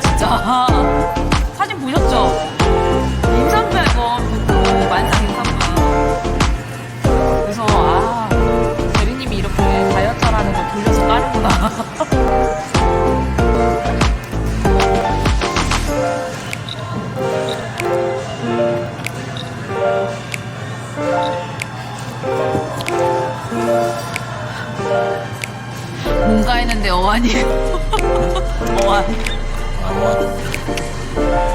진짜. 사진 보셨죠? 임산부야, 이거. 또 만삭 임산부. 그래서, 아, 대리님이 이렇게 다이어트라는 걸 돌려서 까는구나. 뭔가 했는데 어안이 Come on.